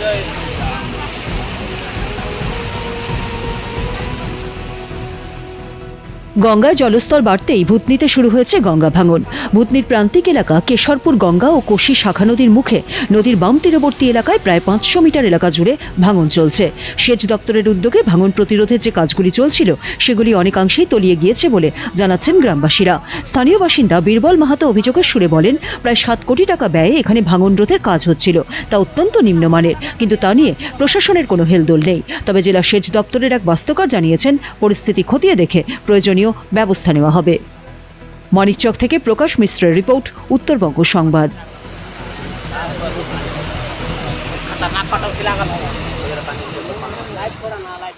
guys. গঙ্গায় জলস্তর বাড়তেই ভূতনিতে শুরু হয়েছে গঙ্গা ভাঙন। ভূতনির প্রান্তিক এলাকা কেশরপুর গঙ্গা ও কোশি শাখা নদীর মুখে। নদীর বাম তীরবর্তী এলাকায় প্রায় পাঁচশো মিটার এলাকা জুড়ে ভাঙন চলছে। সেচ দপ্তরের উদ্যোগে ভাঙন প্রতিরোধের যে কাজগুলি চলছিল, সেগুলি অনেকাংশেই তলিয়ে গিয়েছে বলে জানাচ্ছেন গ্রামবাসীরা। স্থানীয় বাসিন্দা বীরবল মাহাতো অভিযোগের সুরে বলেন, প্রায় সাত কোটি টাকা ব্যয়ে এখানে ভাঙন রোধের কাজ হচ্ছিল। তা অত্যন্ত নিম্নমানের, কিন্তু তা নিয়ে প্রশাসনের কোনো হেলদোল নেই। তবে জেলা সেচ দপ্তরের এক বাস্তুকার জানিয়েছেন, পরিস্থিতি খতিয়ে দেখে প্রয়োজনীয় প্রয়োজনীয় ব্যবস্থা নেওয়া হবে। মানিকচক থেকে প্রকাশ মিশ্রের রিপোর্ট, উত্তরবঙ্গ সংবাদ। লাইট করা না লাইট